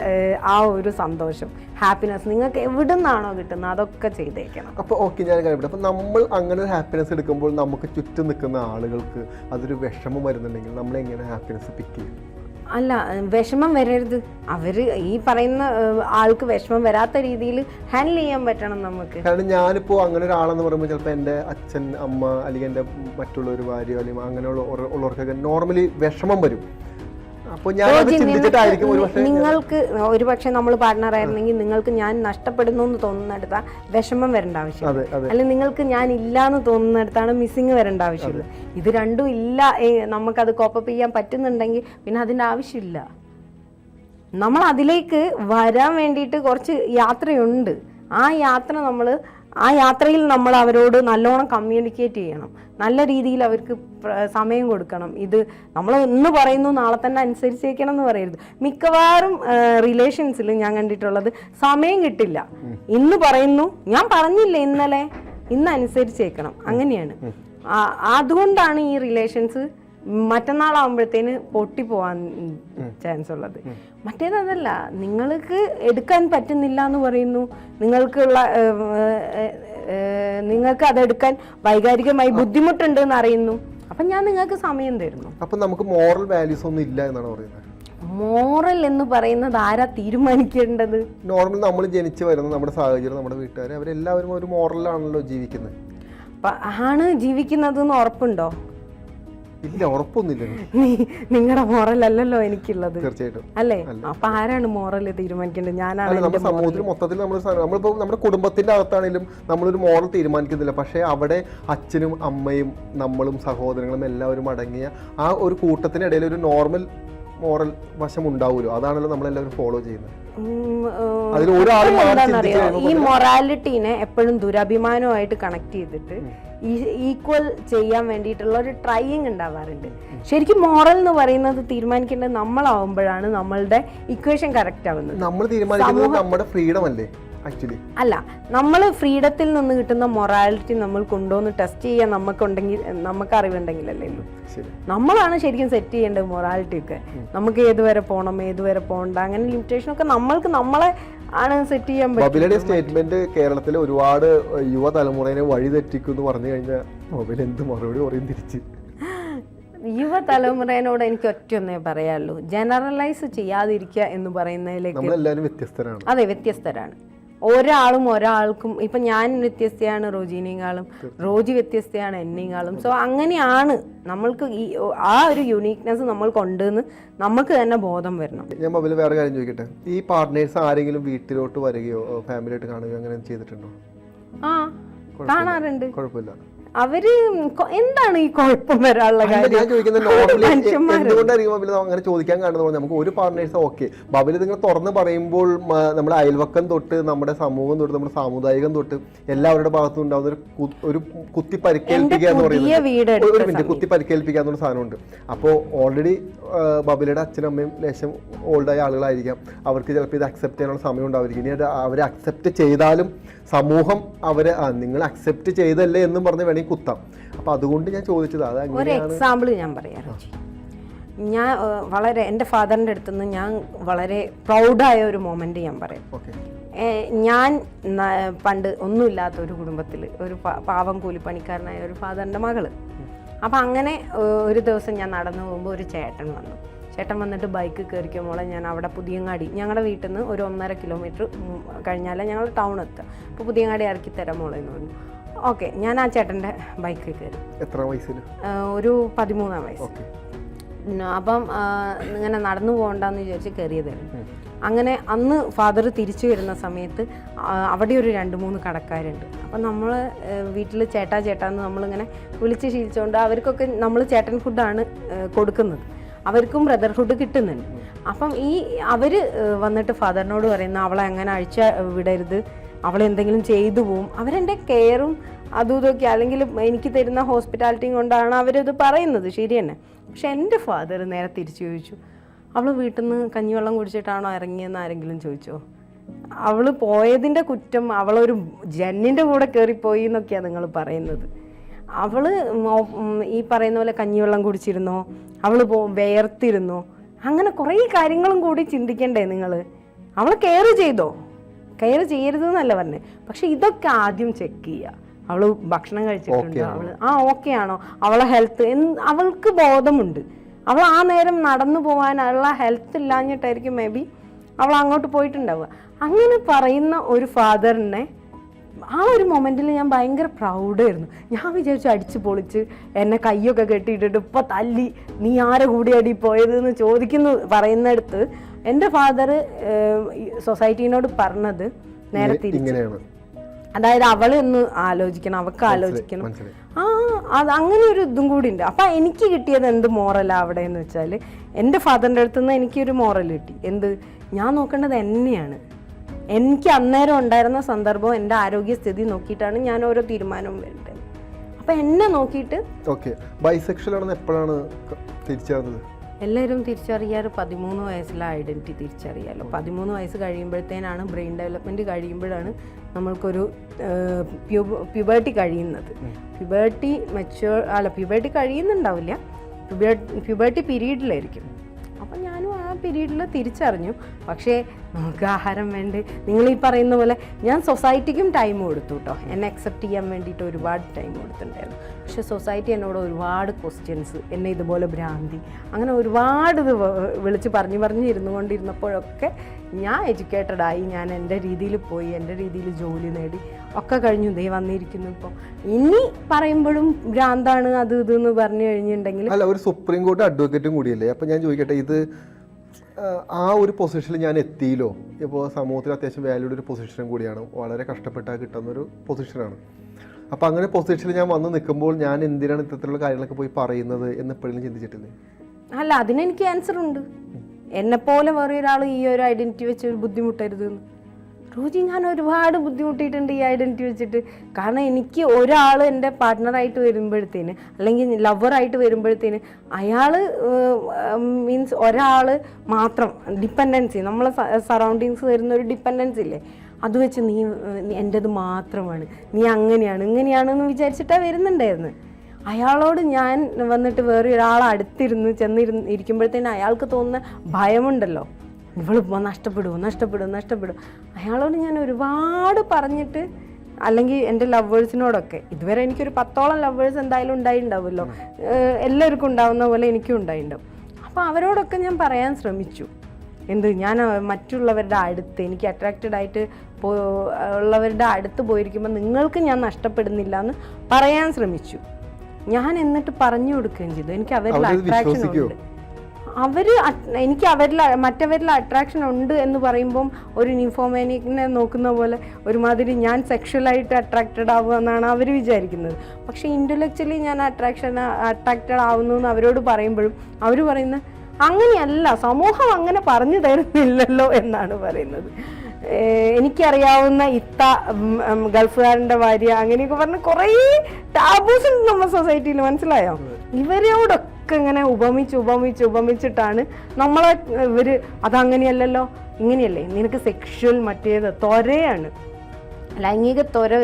ആ ഒരു സന്തോഷം ഹാപ്പിനെസ് നിങ്ങൾക്ക് എവിടെ നിന്നാണോ കിട്ടുന്നത്? അതൊക്കെ ചെയ്തേക്കണം. അപ്പോൾ ഓക്കെ ഞാൻ കഴിയട്ടെ അപ്പോൾ നമ്മൾ അങ്ങനെ ഒരു ഹാപ്പിനെസ് എടുക്കുമ്പോൾ നമുക്ക് ചുറ്റും നിൽക്കുന്ന ആളുകൾക്ക് അതൊരു വിഷമം വരുന്നുണ്ടെങ്കിൽ നമ്മൾ എങ്ങനെ ഹാപ്പിനെസ് പിക്ക് ചെയ്യും? അല്ല വിഷമം വരരുത്. അവർ ഈ പറയുന്ന ആൾക്ക് വിഷമം വരാത്ത രീതിയിൽ ഹാൻഡിൽ ചെയ്യാൻ പറ്റണം നമുക്ക്. കാരണം ഞാനിപ്പോൾ അങ്ങനെ ഒരാളെന്ന് പറയുമ്പോൾ ചിലപ്പോൾ എന്റെ അച്ഛൻ അമ്മ അല്ലെങ്കിൽ എന്റെ മറ്റുള്ള ഒരു ഭാര്യ അല്ലെങ്കിൽ അങ്ങനെയുള്ള ഉള്ള- ഉള്ളവർക്കൊക്കെ നോർമലി വിഷമം വരും. പക്ഷേ നിങ്ങൾക്ക് ഒരു പക്ഷെ നമ്മൾ പാർട്ട്ണർ ആയിരുന്നെങ്കിൽ നിങ്ങൾക്ക് ഞാൻ നഷ്ടപ്പെടുന്നു എന്ന് തോന്നുന്നിടത്ത വിഷമം വരേണ്ട ആവശ്യമില്ല. അല്ലെങ്കിൽ നിങ്ങൾക്ക് ഞാൻ ഇല്ല എന്ന് തോന്നുന്നിടത്താണ് മിസ്സിങ് വരേണ്ട ആവശ്യമില്ല ഇത് രണ്ടും ഇല്ല നമുക്കത് കോപ്പപ്പ് ചെയ്യാൻ പറ്റുന്നുണ്ടെങ്കിൽ പിന്നെ അതിന്റെ ആവശ്യമില്ല. നമ്മൾ അതിലേക്ക് വരാൻ വേണ്ടിയിട്ട് കുറച്ച് യാത്രയുണ്ട്. ആ യാത്ര നമ്മൾ ആ യാത്രയിൽ നമ്മൾ അവരോട് നല്ലോണം കമ്മ്യൂണിക്കേറ്റ് ചെയ്യണം. നല്ല രീതിയിൽ അവർക്ക് സമയം കൊടുക്കണം. ഇത് നമ്മൾ ഇന്ന് പറയുന്നു നാളെ തന്നെ അനുസരിച്ചേക്കണം എന്ന് പറയരുത്. മിക്കവാറും റിലേഷൻസിൽ ഞാൻ കണ്ടിട്ടുള്ളത് സമയം കിട്ടില്ല. ഇന്ന് പറയുന്നു ഞാൻ പറഞ്ഞില്ല ഇന്നലെ? ഇന്ന് അനുസരിച്ചേക്കണം. അങ്ങനെയാണ്. അതുകൊണ്ടാണ് ഈ റിലേഷൻസ് മറ്റന്നാളാകുമ്പോഴത്തേന് പൊട്ടിപ്പോവാൻ ചാൻസ് ഉള്ളത്. മറ്റേത് അതല്ല നിങ്ങൾക്ക് എടുക്കാൻ പറ്റുന്നില്ല എന്ന് പറയുന്നു. നിങ്ങൾക്കുള്ള നിങ്ങൾക്ക് അതെടുക്കാൻ വൈകാരികമായി ബുദ്ധിമുട്ടുണ്ട് എന്ന് അറിയുന്നു. അപ്പം ഞാൻ നിങ്ങൾക്ക് സമയം തരുന്നു. അപ്പം നമുക്ക് മോറൽ വാല്യൂസ് ഒന്നും ഇല്ല എന്നാണ് പറയുന്നത്. മോറൽ എന്ന് പറയുന്നത് ആരാ തീരുമാനിക്കേണ്ടത്? നോർമൽ നമ്മൾ ജനിച്ചു വരുന്ന നമ്മുടെ സാഹചര്യം നമ്മുടെ വീട്ടുകാർ അവരെല്ലാവരും ഒരു മോറലാണല്ലോ ജീവിക്കുന്നത്. ആണ് ജീവിക്കുന്നത് എന്ന് ഉറപ്പുണ്ടോ? ഇല്ല ഉറപ്പൊന്നുമില്ല നിങ്ങളുടെ മോറൽ അല്ലല്ലോ എനിക്കുള്ളത്. തീർച്ചയായിട്ടും. അല്ലേ? അപ്പൊ ആരാണ് മോറൽ തീരുമാനിക്കേണ്ടത്? ഞാനാണ് സമൂഹത്തിൽ മൊത്തത്തിൽ നമ്മൾ നമ്മളിപ്പോ നമ്മുടെ കുടുംബത്തിന്റെ അകത്താണെങ്കിലും നമ്മളൊരു മോറൽ തീരുമാനിക്കുന്നില്ല. പക്ഷേ അവിടെ അച്ഛനും അമ്മയും നമ്മളും സഹോദരങ്ങളും എല്ലാവരും അടങ്ങിയ ആ ഒരു കൂട്ടത്തിനിടയിൽ ഒരു നോർമൽ മോറൽ വശം ഉണ്ടാവുമല്ലോ. അതാണല്ലോ നമ്മളെല്ലാവരും ഫോളോ ചെയ്യുന്നത്. അതിൽ ഒരാൾ ഈ മൊറാലിറ്റീനെ എപ്പോഴും ദുരഭിമാനമായിട്ട് കണക്ട് ചെയ്തിട്ട് ഈക്വൽ ചെയ്യാൻ വേണ്ടിയിട്ടുള്ള ഒരു ട്രൈയിങ് ഉണ്ടാവാറുണ്ട്. ശരിക്കും മോറൽ എന്ന് പറയുന്നത് തീരുമാനിക്കേണ്ടത് നമ്മളാവുമ്പോഴാണ് നമ്മളുടെ ഇക്വേഷൻ കറക്റ്റ് ആവുന്നത്. നമ്മൾ തീരുമാനിക്കുന്നത് നമ്മുടെ ഫ്രീഡം അല്ലേ ആക്ച്വലി അല്ല നമ്മൾ ഫ്രീഡത്തിൽ നിന്ന് കിട്ടുന്ന മൊറാലിറ്റി നമ്മൾ കൊണ്ടുവന്ന് ടെസ്റ്റ് ചെയ്യാൻ നമുക്കുണ്ടെങ്കിൽ നമുക്ക് അറിവുണ്ടെങ്കിലല്ലേ ഉള്ളൂ നമ്മളാണ് ശരിക്കും സെറ്റ് ചെയ്യേണ്ടത് മൊറാലിറ്റി ഒക്കെ. നമുക്ക് ഏതുവരെ പോകണം ഏതുവരെ പോകണ്ട അങ്ങനെ ലിമിറ്റേഷൻ ഒക്കെ നമ്മൾക്ക് നമ്മളെ ആണ് സെറ്റ് ചെയ്യാൻ പറ്റും സ്റ്റേറ്റ്മെന്റ് കേരളത്തിലെ ഒരുപാട് യുവതലമുറയെ വഴിതെറ്റിക്കും എന്ന് പറഞ്ഞു കഴിഞ്ഞാൽ മൊബൈൽ എന്ത് മറുപടി പറയും തിരിച്ച്. യുവതലമുറയോട് എനിക്ക് ഒറ്റയൊന്നേ പറയാനുള്ളൂ. ജനറലൈസ് ചെയ്യാതിരിക്കുക എന്ന് പറയുന്നതിലേക്ക് അതെ വ്യത്യസ്തരാണ്. ഒരാളും ഒരാൾക്കും ഇപ്പൊ ഞാൻ വ്യത്യസ്തയാണ് റോജിനേക്കാളും റോജി വ്യത്യസ്തയാണ് എന്നേക്കാളും. സോ അങ്ങനെയാണ് നമ്മൾക്ക് ഈ ആ ഒരു യുണീക്നെസ് നമ്മൾ കൊണ്ടുവന്ന് നമുക്ക് തന്നെ ബോധം വരണം. ഞാൻ മൊബൈൽ വേറെ കാര്യം ചോദിക്കട്ടെ? ഈ പാർട്ട്നേഴ്സ് ആരെങ്കിലും വീട്ടിലോട്ട് വരികയോ ഫാമിലിയായിട്ട് കാണുകയോ അങ്ങനെ ചെയ്തിട്ടുണ്ടോ? ആ കാണാറുണ്ട്. കുഴപ്പമില്ല. അവർ എന്താണ് ഈ കുഴപ്പം വരാനുള്ള കാര്യം? ഞാൻ ചോദിക്കുന്നത് നോർമലി എന്തുകൊണ്ടാണ് അങ്ങനെ ചോദിക്കാൻ കാണുന്നത് നമുക്ക് ഒരു പാർട്ട്നേഴ്സ് ഓക്കെ ബബിൽ നിങ്ങൾ തുറന്ന് പറയുമ്പോൾ നമ്മുടെ അയൽവക്കം തൊട്ട് നമ്മുടെ സമൂഹം തൊട്ട് നമ്മുടെ സാമുദായികം തൊട്ട് എല്ലാവരുടെ ഭാഗത്തും ഉണ്ടാവുന്ന ഒരു കുത്തി പരിക്കേൽപ്പിക്കുക എന്ന് പറയുന്നത് ഒരു- മിനിറ്റ് കുത്തി പരിക്കേൽപ്പിക്കുക എന്നൊരു സാധനമുണ്ട്. അപ്പോൾ ഓൾറെഡി ബബിലയുടെ അച്ഛനും അമ്മയും ലേശം ഓൾഡായ ആളുകളായിരിക്കാം. അവർക്ക് ചിലപ്പോൾ ഇത് അക്സെപ്റ്റ് ചെയ്യാനുള്ള സമയം ഉണ്ടാവില്ല ഇനി അത് അവരെ അക്സെപ്റ്റ് ചെയ്താലും സമൂഹം അവരെ നിങ്ങൾ അക്സെപ്റ്റ് ചെയ്തല്ലേ എന്നും പറഞ്ഞ് വേണമെങ്കിൽ കുത്താം. അപ്പോൾ അതുകൊണ്ട് ഞാൻ ചോദിച്ചത് അത് ഒരു എക്സാമ്പിൾ ഞാൻ പറയാം ഞാൻ വളരെ എന്റെ ഫാദറിന്റെ അടുത്ത് നിന്ന് ഞാൻ വളരെ പ്രൗഡായ ഒരു മൊമെന്റ് ഞാൻ പറയാം. ഞാൻ പണ്ട് ഒന്നുമില്ലാത്ത ഒരു കുടുംബത്തിൽ ഒരു പാവം കൂലിപ്പണിക്കാരനായ ഒരു ഫാദറിന്റെ മകൾ. അപ്പം അങ്ങനെ ഒരു ദിവസം ഞാൻ നടന്നു പോകുമ്പോൾ ഒരു ചേട്ടൻ വന്നു. ചേട്ടൻ വന്നിട്ട് ബൈക്ക് കയറിക്കും മോളെ ഞാൻ അവിടെ പുതിയങ്ങാടി ഞങ്ങളുടെ വീട്ടിൽ നിന്ന് ഒരു ഒന്നര കിലോമീറ്റർ കഴിഞ്ഞാലേ ഞങ്ങൾ ടൗൺ എത്തുക. അപ്പോൾ പുതിയങ്ങാടി ഇറക്കി തരാം മോളെ എന്ന് പറഞ്ഞു. ഓക്കെ ഞാൻ ആ ചേട്ടന്റെ ബൈക്കിൽ കയറി എത്ര വയസ്സിൽ? ഒരു പതിമൂന്നാം വയസ്സ്. അപ്പം ഇങ്ങനെ നടന്നു പോകണ്ടെന്ന് വിചാരിച്ച് കയറിയതായിരുന്നു അങ്ങനെ അന്ന് ഫാദർ തിരിച്ചു വരുന്ന സമയത്ത് അവിടെ ഒരു രണ്ട് മൂന്ന് കടക്കാരുണ്ട്. അപ്പം നമ്മൾ വീട്ടിൽ ചേട്ടാ ചേട്ടാ എന്ന് നമ്മളിങ്ങനെ വിളിച്ച് ശീലിച്ചുകൊണ്ട് അവർക്കൊക്കെ നമ്മൾ ചേട്ടൻ ഫുഡാണ് കൊടുക്കുന്നത്. അവർക്കും ബ്രദർഹുഡ് കിട്ടുന്നുണ്ട്. അപ്പം ഈ അവർ വന്നിട്ട് ഫാദറിനോട് പറയുന്ന അവളെ അങ്ങനെ അഴിച്ച വിടരുത്. അവളെ എന്തെങ്കിലും ചെയ്തു പോവും. അവരെന്റെ കെയറും അതും ഇതൊക്കെ അല്ലെങ്കിൽ എനിക്ക് തരുന്ന ഹോസ്പിറ്റാലിറ്റിയും കൊണ്ടാണ് അവരത് പറയുന്നത്. ശരി തന്നെ. പക്ഷെ എന്റെ ഫാദർ നേരെ തിരിച്ചു ചോദിച്ചു അവൾ വീട്ടിൽ നിന്ന് കഞ്ഞിവെള്ളം കുടിച്ചിട്ടാണോ ഇറങ്ങിയെന്ന് ആരെങ്കിലും ചോദിച്ചോ? അവൾ പോയതിന്റെ കുറ്റം അവളൊരു ജന്നിന്റെ കൂടെ കയറിപ്പോയി എന്നൊക്കെയാണ് നിങ്ങൾ പറയുന്നത്. അവൾ ഈ പറയുന്ന പോലെ കഞ്ഞിവെള്ളം കുടിച്ചിരുന്നോ? അവൾ പോ വേർത്തിരുന്നോ? അങ്ങനെ കുറേ കാര്യങ്ങളും കൂടി ചിന്തിക്കണ്ടേ നിങ്ങൾ അവൾ കെയർ ചെയ്തോ? കെയർ ചെയ്യരുത് എന്നല്ല പറഞ്ഞത് പക്ഷെ ഇതൊക്കെ ആദ്യം ചെക്ക് ചെയ്യുക. അവൾ ഭക്ഷണം കഴിച്ചിട്ടുണ്ടോ? അവൾ ആ ഓക്കെ ആണോ അവളെ ഹെൽത്ത് അവൾക്ക് ബോധമുണ്ട്. അവൾ ആ നേരം നടന്നു പോകാനുള്ള ഹെൽത്ത് ഇല്ലാഞ്ഞിട്ടായിരിക്കും മേ ബി അവൾ അങ്ങോട്ട് പോയിട്ടുണ്ടാവുക. അങ്ങനെ പറയുന്ന ഒരു ഫാദറിനെ ആ ഒരു മൊമെന്റിൽ ഞാൻ ഭയങ്കര പ്രൗഡായിരുന്നു ഞാൻ വിചാരിച്ചു അടിച്ച് പൊളിച്ച് എന്നെ കയ്യൊക്കെ കെട്ടിയിട്ടിട്ട് ഇപ്പം തല്ലി നീ ആരെ കൂടിയാടി പോയത് എന്ന് ചോദിക്കുന്നു പറയുന്നിടത്ത് എന്റെ ഫാദർ സൊസൈറ്റീനോട് പറഞ്ഞത് നേരെ തിരിച്ചു. അതായത് അവൾ ഒന്ന് ആലോചിക്കണം അവൾക്ക് ആലോചിക്കണം. ആ അത് അങ്ങനെ ഒരു ഇതും കൂടി ഉണ്ട്. അപ്പം എനിക്ക് കിട്ടിയത് എന്ത് മോറലാ അവിടെ എന്ന് വെച്ചാൽ എന്റെ ഫാദറിന്റെ അടുത്ത് നിന്ന് എനിക്കൊരു മോറൽ കിട്ടി. എന്ത്? ഞാൻ നോക്കേണ്ടത് എന്നെയാണ്. എനിക്ക് അന്നേരം ഉണ്ടായിരുന്ന സന്ദർഭം എന്റെ ആരോഗ്യസ്ഥിതി നോക്കിയിട്ടാണ് ഞാൻ ഓരോ തീരുമാനവും വേണ്ടത് അപ്പം എന്നെ നോക്കിയിട്ട് ഓക്കെ. ബൈസെക്ഷൽ ആണെന്ന് എപ്പോഴാണ് തിരിച്ചറിഞ്ഞത്? എല്ലാവരും തിരിച്ചറിയാറ് പതിമൂന്ന് വയസ്സിലെ ഐഡന്റിറ്റി തിരിച്ചറിയാലോ. പതിമൂന്ന് വയസ്സ് കഴിയുമ്പോഴത്തേനാണ് ബ്രെയിൻ ഡെവലപ്മെന്റ് കഴിയുമ്പോഴാണ് നമ്മൾക്കൊരു പ്യുബേർട്ടി കഴിയുന്നത്. പ്യുബേർട്ടി മെച്ചുവർ അല്ല പ്യുബേർട്ടി കഴിയുന്നുണ്ടാവില്ല. പ്യുബേർട്ടി പീരീഡിലായിരിക്കും. പീരീഡിൽ തിരിച്ചറിഞ്ഞു. പക്ഷേ നമുക്ക് ആഹാരം വേണ്ട? നിങ്ങൾ ഈ പറയുന്ന പോലെ ഞാൻ സൊസൈറ്റിക്കും ടൈം കൊടുത്തു കേട്ടോ എന്നെ അക്സെപ്റ്റ് ചെയ്യാൻ വേണ്ടിയിട്ട് ഒരുപാട് ടൈം കൊടുത്തിട്ടുണ്ടായിരുന്നു. പക്ഷേ സൊസൈറ്റി എന്നോട് ഒരുപാട് ക്വസ്റ്റ്യൻസ് എന്നെ ഇതുപോലെ ഭ്രാന്തി അങ്ങനെ ഒരുപാട് ഇത് വിളിച്ച് പറഞ്ഞു പറഞ്ഞ് ഇരുന്നു കൊണ്ടിരുന്നപ്പോഴൊക്കെ ഞാൻ എഡ്യൂക്കേറ്റഡ് ആയി. ഞാൻ എന്റെ രീതിയിൽ പോയി എന്റെ രീതിയിൽ ജോലി നേടി. ഒക്കെ കഴിഞ്ഞു. ദേ വന്നിരിക്കുന്നു ഇപ്പോൾ ഇനി പറയുമ്പോഴും ഭ്രാന്താണ് അത് ഇത് എന്ന് പറഞ്ഞു കഴിഞ്ഞിട്ടുണ്ടെങ്കിൽ അല്ല ഒരു സുപ്രീം കോർട്ട് അഡ്വക്കേറ്റും കൂടിയല്ലേ? അപ്പം ഞാൻ ചോദിക്കട്ടെ ഇത് ആ, ഒരു പൊസിഷനിൽ ഞാൻ എത്തിയില്ലോ. ഇപ്പോൾ സമൂഹത്തിൽ അത്യാവശ്യം വാല്യൂഡ് ഒരു പൊസിഷനും കൂടിയാണ്. വളരെ കഷ്ടപ്പെട്ടാൽ കിട്ടുന്ന ഒരു പൊസിഷനാണ് അപ്പോൾ അങ്ങനെ പൊസിഷനിൽ ഞാൻ വന്ന് നിൽക്കുമ്പോൾ ഞാൻ എന്തിനാണ് ഇത്തരത്തിലുള്ള കാര്യങ്ങളൊക്കെ പോയി പറയുന്നത് എന്ന് എപ്പോഴും ചിന്തിച്ചിട്ടില്ലേ? അല്ല അതിനെനിക്ക് ആൻസർ ഉണ്ട്. എന്നെപ്പോലെ വേറെ ഒരാൾ ഈ ഒരു ഐഡന്റിറ്റി വെച്ച് ബുദ്ധിമുട്ടരുത് എന്ന്. റോജി ഞാൻ ഒരുപാട് ബുദ്ധിമുട്ടിയിട്ടുണ്ട് ഈ ഐഡന്റിറ്റി വെച്ചിട്ട്. കാരണം എനിക്ക് ഒരാൾ എന്റെ പാർട്ട്ണറായിട്ട് വരുമ്പോഴത്തേന് അല്ലെങ്കിൽ ലവറായിട്ട് വരുമ്പോഴത്തേന് അയാൾ മീൻസ് ഒരാൾ മാത്രം ഡിപ്പെൻഡൻസി നമ്മളെ സറൗണ്ടിങ്സ് വരുന്ന ഒരു ഡിപ്പെൻഡൻസി ഇല്ലേ? അത് വെച്ച് നീ എന്റെത് മാത്രമാണ്. നീ അങ്ങനെയാണ് ഇങ്ങനെയാണെന്ന് വിചാരിച്ചിട്ടാണ് വരുന്നുണ്ടായിരുന്നു. അയാളോട് ഞാൻ വന്നിട്ട് വേറെ ഒരാൾ അടുത്തിരുന്ന് ചെന്നിരുന്ന് ഇരിക്കുമ്പോഴത്തേന് അയാൾക്ക് തോന്നുന്ന ഭയമുണ്ടല്ലോ. ഇവൾ പോ- നഷ്ടപ്പെടുമോ നഷ്ടപ്പെടും നഷ്ടപ്പെടും. അയാളോട് ഞാൻ ഒരുപാട് പറഞ്ഞിട്ട് അല്ലെങ്കിൽ എന്റെ ലവേഴ്സിനോടൊക്കെ ഇതുവരെ എനിക്കൊരു പത്തോളം ലവേഴ്സ് എന്തായാലും ഉണ്ടായിട്ടുണ്ടാവുമല്ലോ എല്ലാവർക്കും ഉണ്ടാവുന്ന പോലെ എനിക്കും ഉണ്ടായിട്ടുണ്ടാവും അപ്പോൾ അവരോടൊക്കെ ഞാൻ പറയാൻ ശ്രമിച്ചു. എന്ത് ഞാൻ മറ്റുള്ളവരുടെ അടുത്ത് എനിക്ക് അട്രാക്റ്റഡ് ആയിട്ട് പോ ഉള്ളവരുടെ അടുത്ത് പോയിരിക്കുമ്പോൾ നിങ്ങൾക്ക് ഞാൻ നഷ്ടപ്പെടുന്നില്ല എന്ന് പറയാൻ ശ്രമിച്ചു. ഞാൻ എന്നിട്ട് പറഞ്ഞു കൊടുക്കുകയും ചെയ്തു. എനിക്ക് അവരുടെ അട്രാക്ഷൻ ഉണ്ട്. At- എനിക്ക് അവരിൽ മറ്റവരിൽ അട്രാക്ഷൻ ഉണ്ട് എന്ന് പറയുമ്പം ഒരു നിഫോമാനിക്കിനെ നോക്കുന്ന പോലെ ഒരുമാതിരി ഞാൻ സെക്ഷലായിട്ട് അട്രാക്റ്റഡ് ആവുക എന്നാണ് അവർ വിചാരിക്കുന്നത്. പക്ഷേ ഇന്റലക്ച്വലി ഞാൻ അട്രാക്ഷൻ അട്രാക്റ്റഡ് ആവുന്നു എന്ന് അവരോട് പറയുമ്പോഴും അവർ പറയുന്ന അങ്ങനെയല്ല സമൂഹം അങ്ങനെ പറഞ്ഞു തരുന്നില്ലല്ലോ എന്നാണ് പറയുന്നത്. എനിക്കറിയാവുന്ന ഇത്ത ഗൾഫുകാരന്റെ ഭാര്യ അങ്ങനെയൊക്കെ പറഞ്ഞ് കുറേ ടാബൂസ് ഉണ്ട് നമ്മുടെ സൊസൈറ്റിയിൽ മനസ്സിലായോ? ഇവരോടൊക്കെ ഇങ്ങനെ ഉപമിച്ച് ഉപമിച്ച് ഉപമിച്ചിട്ടാണ് നമ്മളെ ഇവർ അതങ്ങനെയല്ലല്ലോ? ഇങ്ങനെയല്ലേ? നിനക്ക് സെക്ഷൽ മറ്റേത് ത്വരയാണ്. ലൈംഗിക ത്വര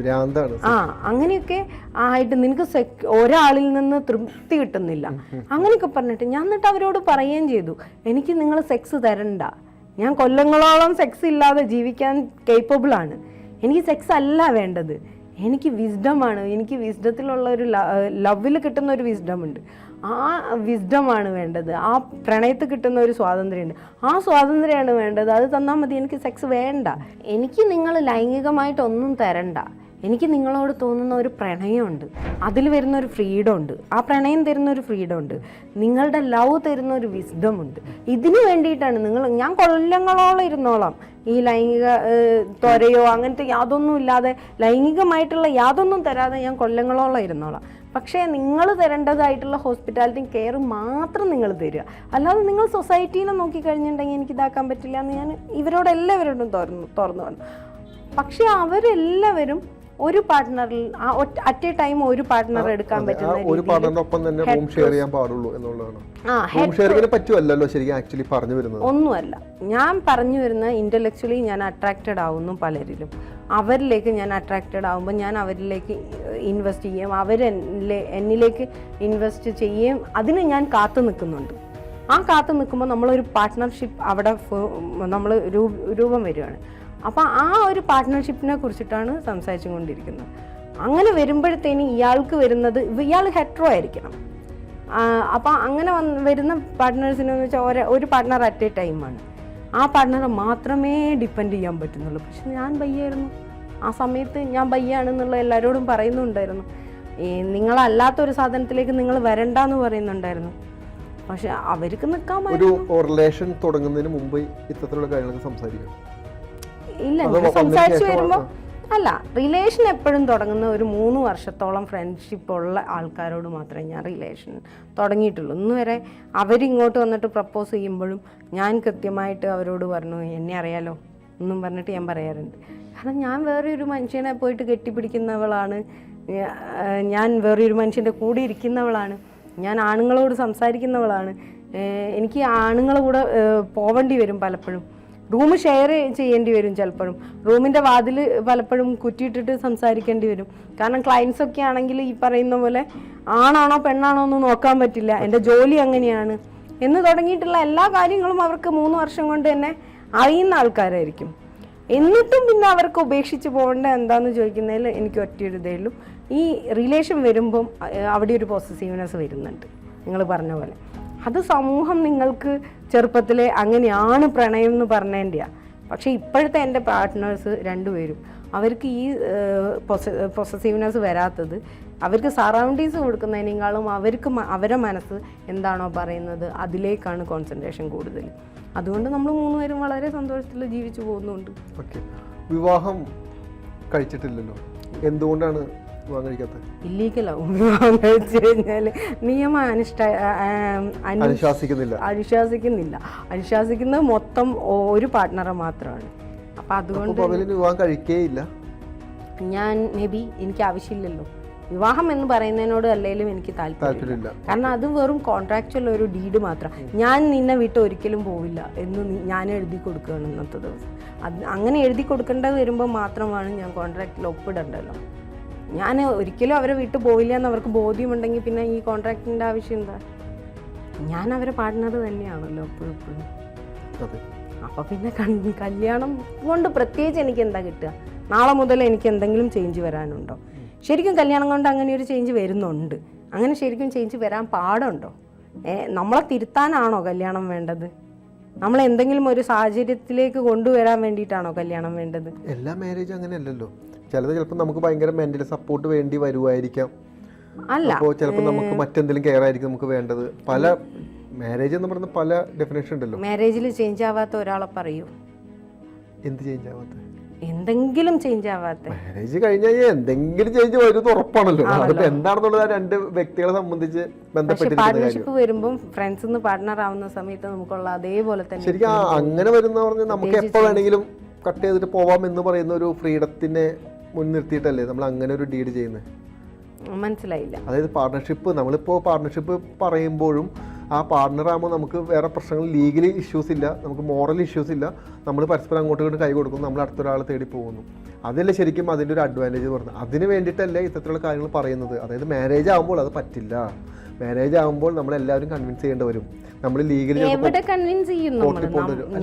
ഭ്രാന്താണ്. ആ അങ്ങനെയൊക്കെ ആയിട്ട് നിനക്ക് ഒരാളിൽ നിന്ന് തൃപ്തി കിട്ടുന്നില്ല. അങ്ങനെയൊക്കെ പറഞ്ഞിട്ട് ഞാൻ എന്നിട്ട് അവരോട് പറയുകയും ചെയ്തു. എനിക്ക് നിങ്ങൾ സെക്സ് തരണ്ട. ഞാൻ കൊല്ലങ്ങളോളം സെക്സ് ഇല്ലാതെ ജീവിക്കാൻ കേപ്പബിൾ ആണ്. എനിക്ക് സെക്സ് അല്ല വേണ്ടത്. എനിക്ക് വിസ്ഡമാണ് എനിക്ക് വിസ്ഡത്തിലുള്ള ഒരു ലവിൽ കിട്ടുന്ന ഒരു വിസ്ഡം ഉണ്ട്. ആ വിസ്ഡമാണ് വേണ്ടത്. ആ പ്രണയത്തിൽ കിട്ടുന്ന ഒരു സ്വാതന്ത്ര്യമുണ്ട്. ആ സ്വാതന്ത്ര്യമാണ് വേണ്ടത്. അത് തന്നാൽ മതി. എനിക്ക് സെക്സ് വേണ്ട. എനിക്ക് നിങ്ങൾ ലൈംഗികമായിട്ടൊന്നും തരണ്ട. എനിക്ക് നിങ്ങളോട് തോന്നുന്ന ഒരു പ്രണയമുണ്ട്. അതിൽ വരുന്ന ഒരു ഫ്രീഡം ഉണ്ട് ആ പ്രണയം തരുന്ന ഒരു ഫ്രീഡം ഉണ്ട് നിങ്ങളുടെ ലവ് തരുന്ന ഒരു വിസ്ഡം ഉണ്ട് ഇതിന് വേണ്ടിയിട്ടാണ് നിങ്ങൾ ഞാൻ കൊല്ലങ്ങളോളം ഇരുന്നോളാം. ഈ ലൈംഗിക ത്വരയോ അങ്ങനത്തെ യാതൊന്നും ഇല്ലാതെ ലൈംഗികമായിട്ടുള്ള യാതൊന്നും തരാതെ ഞാൻ കൊല്ലങ്ങളോളം ഇരുന്നോളാം. പക്ഷേ നിങ്ങൾ തരേണ്ടതായിട്ടുള്ള ഹോസ്പിറ്റാലിറ്റി കെയർ മാത്രം നിങ്ങൾ തരിക. അല്ലാതെ നിങ്ങൾ സൊസൈറ്റീനെ നോക്കിക്കഴിഞ്ഞിട്ടുണ്ടെങ്കിൽ എനിക്ക് ഇതാക്കാൻ പറ്റില്ല എന്ന് ഞാൻ ഇവരോട് എല്ലാവരോടും തുറന്നു തുറന്നു പറഞ്ഞു. പക്ഷേ അവരെല്ലാവരും ഒരു പാർട്ട്ണറിൽ അറ്റ് എ ടൈം ഒരു പാർട്ട്ണർ എടുക്കാൻ പറ്റുന്ന ഒരു ഒപ്പം തന്നെ റൂം ഷെയർ ചെയ്യാൻ പാടുള്ളൂ എന്നുള്ളതാണ്. റൂം ഷെയറിങ്ങിനെ പറ്റുമല്ലോ ശരിക്കും ആക്ച്വലി പറഞ്ഞു വരുന്നത്. ഒന്നുമല്ല. ഞാൻ പറഞ്ഞു വരുന്ന ഇന്റലക്ച്വലി ഞാൻ അട്രാക്റ്റഡ് ആവുന്നു പലരിലും. അവരിലേക്ക് ഞാൻ അട്രാക്റ്റഡ് ആവുമ്പോൾ ഞാൻ അവരിലേക്ക് ഇൻവെസ്റ്റ് ചെയ്യും. അവർ എന്നിലേക്ക് ഇൻവെസ്റ്റ് ചെയ്യും. അതിന് ഞാൻ കാത്തു നിൽക്കുന്നുണ്ട്. ആ കാത്തു നിൽക്കുമ്പോൾ നമ്മളൊരു പാർട്ട്ണർഷിപ്പ് അവിടെ നമ്മൾ രൂപം വരികയാണ്. അപ്പോൾ ആ ഒരു പാർട്ട്ണർഷിപ്പിനെ കുറിച്ചിട്ടാണ് സംസാരിച്ചു കൊണ്ടിരിക്കുന്നത്. അങ്ങനെ വരുമ്പോഴത്തേന് ഇയാൾക്ക് വരുന്നത് ഇയാൾ ഹെട്രോ ആയിരിക്കണം. അപ്പോൾ അങ്ങനെ വന്ന് വരുന്ന പാർട്ട്നേഴ്സിനെന്ന് വെച്ചാൽ ഒരേ ഒരു പാർട്ട്ണർ അറ്റ് എ ടൈമാണ് ആ പാർട്ട്ണറെ മാത്രമേ ഡിപ്പെൻഡ് ചെയ്യാൻ പറ്റുന്നുള്ളൂ. പക്ഷെ ഞാൻ ബയ്യായിരുന്നു. ആ സമയത്ത് ഞാൻ ബയ്യാണെന്നുള്ള എല്ലാവരോടും പറയുന്നുണ്ടായിരുന്നു. ഈ നിങ്ങളല്ലാത്തൊരു സാധനത്തിലേക്ക് നിങ്ങൾ വരണ്ട എന്ന് പറയുന്നുണ്ടായിരുന്നു. പക്ഷെ അവർക്ക് നിൽക്കാൻ ഒരു റിലേഷൻ തുടങ്ങുന്നതിന് മുമ്പ് ഇത്തരത്തിലുള്ള കാര്യങ്ങളൊക്കെ സംസാരിക്കണം. ഇല്ല സംസാരിച്ചു വരുമ്പോ വരുമ്പോൾ അല്ല റിലേഷൻ എപ്പോഴും തുടങ്ങുന്ന ഒരു മൂന്ന് വർഷത്തോളം ഫ്രണ്ട്ഷിപ്പ് ഉള്ള ആൾക്കാരോട് മാത്രമേ ഞാൻ റിലേഷൻ തുടങ്ങിയിട്ടുള്ളൂ. ഇന്ന് വരെ അവരിങ്ങോട്ട് വന്നിട്ട് പ്രപ്പോസ് ചെയ്യുമ്പോഴും ഞാൻ കൃത്യമായിട്ട് അവരോട് പറഞ്ഞു എന്നെ അറിയാലോ എന്നും പറഞ്ഞിട്ട് ഞാൻ പറയാറുണ്ട്. കാരണം ഞാൻ വേറെ ഒരു മനുഷ്യനെ പോയിട്ട് കെട്ടിപ്പിടിക്കുന്നവളാണ്. ഞാൻ വേറെ ഒരു മനുഷ്യന്റെ കൂടെ ഇരിക്കുന്നവളാണ്. ഞാൻ ആണുങ്ങളോട് സംസാരിക്കുന്നവളാണ്. എനിക്ക് ആണുങ്ങളെ കൂടെ പോവേണ്ടി വരും പലപ്പോഴും. റൂം ഷെയർ ചെയ്യേണ്ടി വരും ചിലപ്പോഴും. റൂമിന്റെ വാതിൽ പലപ്പോഴും കുറ്റിയിട്ടിട്ട് സംസാരിക്കേണ്ടി വരും. കാരണം ക്ലയൻസ് ഒക്കെ ആണെങ്കിൽ ഈ പറയുന്ന പോലെ ആണാണോ പെണ്ണാണോ എന്ന് നോക്കാൻ പറ്റില്ല. എന്റെ ജോലി അങ്ങനെയാണ്. എന്ന് തുടങ്ങിയിട്ടുള്ള എല്ലാ കാര്യങ്ങളും അവർക്ക് മൂന്ന് വർഷം കൊണ്ട് തന്നെ അറിയുന്ന ആൾക്കാരായിരിക്കും. എന്നിട്ടും പിന്നെ അവർക്ക് ഉപേക്ഷിച്ച് പോകേണ്ട എന്താന്ന് ചോദിക്കുന്നതിൽ എനിക്ക് ഒറ്റയൊരു ഇതേ ഉള്ളൂ. ഈ റിലേഷൻ വരുമ്പം അവിടെ ഒരു പോസിറ്റീവ്നെസ് വരുന്നുണ്ട്. നിങ്ങൾ പറഞ്ഞ പോലെ. അത് സമൂഹം നിങ്ങൾക്ക് ചെറുപ്പത്തിലെ അങ്ങനെയാണ് പ്രണയം എന്ന് പറഞ്ഞതിന്റെയാണ് പക്ഷേ ഇപ്പോഴത്തെ എന്റെ പാർട്ട്നേഴ്സ് രണ്ടുപേരും അവർക്ക് ഈ പൊസസീവ്നെസ് വരാത്തത് അവർക്ക് സറൗണ്ടിങ്സ് കൊടുക്കുന്നതിനേക്കാളും അവർക്ക് അവരുടെ അവരെ മനസ്സ് എന്താണോ പറയുന്നത് അതിലേക്കാണ് കോൺസെൻട്രേഷൻ കൂടുതൽ. അതുകൊണ്ട് നമ്മൾ മൂന്നുപേരും വളരെ സന്തോഷത്തിൽ ജീവിച്ചു പോകുന്നുണ്ട്. വിവാഹം കഴിച്ചിട്ടില്ലല്ലോ. എന്തുകൊണ്ടാണ് വിവാഹം കഴിച്ചു കഴിഞ്ഞാൽ നിയമം അനുഷ്ഠ അനുശാസിക്കുന്നില്ല. അനുശാസിക്കുന്നില്ല. അനുശാസിക്കുന്നത് മൊത്തം ഒരു പാർട്ട്ണറെ മാത്രമാണ്. അപ്പം അതുകൊണ്ട് വിവാഹം കഴിക്കേയില്ല? ഞാൻ മേ ബി എനിക്ക് ആവശ്യമില്ലല്ലോ. വിവാഹം എന്ന് പറയുന്നതിനോട് അല്ലെങ്കിലും എനിക്ക് താല്പര്യം താല്പര്യമില്ല. കാരണം അത് വെറും കോൺട്രാക്ച്വൽ ഒരു ഡീഡ് മാത്രം. ഞാൻ നിന്നെ വിട്ട് ഒരിക്കലും പോവില്ല എന്ന് ഞാൻ എഴുതി കൊടുക്കുകയാണ് ഇന്നത്തെ ദിവസം. അങ്ങനെ എഴുതി കൊടുക്കേണ്ടത് വരുമ്പോൾ മാത്രമാണ് ഞാൻ കോൺട്രാക്റ്റിൽ ഒപ്പിടണ്ടല്ലോ ഞാൻ ഒരിക്കലും അവരെ വീട്ടിൽ പോയില്ല എന്ന് അവർക്ക് ബോധ്യമുണ്ടെങ്കിൽ പിന്നെ ഈ കോൺട്രാക്റ്റിന്റെ ആവശ്യം എന്താ? ഞാൻ അവരെ പാർട്ട്ണർ തന്നെയാണല്ലോ എപ്പോഴും എപ്പോഴും. അപ്പോൾ പിന്നെ കല്യാണം കൊണ്ട് പ്രത്യേകിച്ച് എനിക്ക് എന്താ കിട്ടുക? നാളെ മുതൽ എനിക്ക് എന്തെങ്കിലും ചേഞ്ച് വരാനുണ്ടോ? ശരിക്കും കല്യാണം കൊണ്ട് അങ്ങനെ ഒരു ചേഞ്ച് വരുന്നുണ്ട്. അങ്ങനെ ശരിക്കും ചേഞ്ച് വരാൻ പാടുണ്ടോ? നമ്മളെ തിരുത്താനാണോ കല്യാണം വേണ്ടത്? നമ്മൾ എന്തെങ്കിലും ഒരു സാഹചര്യത്തിലേക്ക് കൊണ്ടുവരാൻ വേണ്ടിയിട്ടാണോ കല്യാണം വേണ്ടത്? എല്ലാ മാരേജും അങ്ങനെയല്ലല്ലോ. ചിലത് ചിലപ്പോൾ നമുക്ക് ഭയങ്കര മെന്റൽ സപ്പോർട്ട് വേണ്ടി വരുമായിരിക്കാം അല്ല. അപ്പോൾ ചിലപ്പോൾ നമുക്ക് മറ്റെന്തെങ്കിലും കെയർ ആയിരിക്കും നമുക്ക് വേണ്ടത്. പല മാരേജ് എന്ന് പറയുന്ന പല ഡെഫിനേഷൻ ഉണ്ടല്ലോ. മാരേജിൽ ചേഞ്ച് ആവാത്ത ഒരാളെ പറയൂ. എന്ത് ചേഞ്ച് ആവാത്ത? എന്തെങ്കിലും ചേഞ്ച് ആവാത്ത. മാരേജ് കഴിഞ്ഞ് കഴിഞ്ഞാൽ എന്തെങ്കിലും ചേഞ്ച് വരും ഉറപ്പാണല്ലോ. അതിപ്പോ എന്താണെന്നുള്ളത് രണ്ട് വ്യക്തികളെ സംബന്ധിച്ച് പാർട്ട്ണർഷിപ്പ് വരുമ്പം ഫ്രണ്ട്സ് നിന്ന് പാർട്ണർ ആവുന്ന സമയത്ത് നമുക്കുള്ള അതേപോലെ തന്നെ ശരിക്കും അങ്ങനെ വരുന്ന പറഞ്ഞാൽ നമുക്ക് എപ്പോ വേണമെങ്കിലും കട്ട് ചെയ്തിട്ട് പോവാം എന്ന് പറയുന്ന ഒരു ഫ്രീഡത്തിനെ മുൻനിർത്തിയിട്ടല്ലേ നമ്മൾ അങ്ങനെ ഒരു ഡീഡ് ചെയ്യുന്നത് മനസ്സിലായില്ല. അതായത് പാർട്ണർഷിപ്പ് നമ്മളിപ്പോൾ പാർട്ണർഷിപ്പ് പറയുമ്പോഴും ആ പാർട്ണർ ആകുമ്പോൾ നമുക്ക് വേറെ പ്രശ്നങ്ങൾ ലീഗലി ഇഷ്യൂസ് ഇല്ല നമുക്ക് മോറൽ ഇഷ്യൂസ് ഇല്ല. നമ്മൾ പരസ്പരം അങ്ങോട്ടും ഇങ്ങോട്ടും കൈ കൊടുക്കും നമ്മൾ അടുത്തൊരാളെ തേടി പോകുന്നു. അതല്ലേ ശരിക്കും അതിന്റെ ഒരു അഡ്വാന്റേജ് പറഞ്ഞത് അതിന് വേണ്ടിയിട്ടല്ലേ ഇത്തരത്തിലുള്ള കാര്യങ്ങൾ പറയുന്നത്. അതായത് മാരേജ് ആകുമ്പോൾ അത് പറ്റില്ല. മാരേജ് ആകുമ്പോൾ നമ്മളെല്ലാവരും കൺവിൻസ് ചെയ്യേണ്ടി വരും. നമ്മൾ ലീഗലി എവിടെ കൺവിൻസ് ചെയ്യുന്നു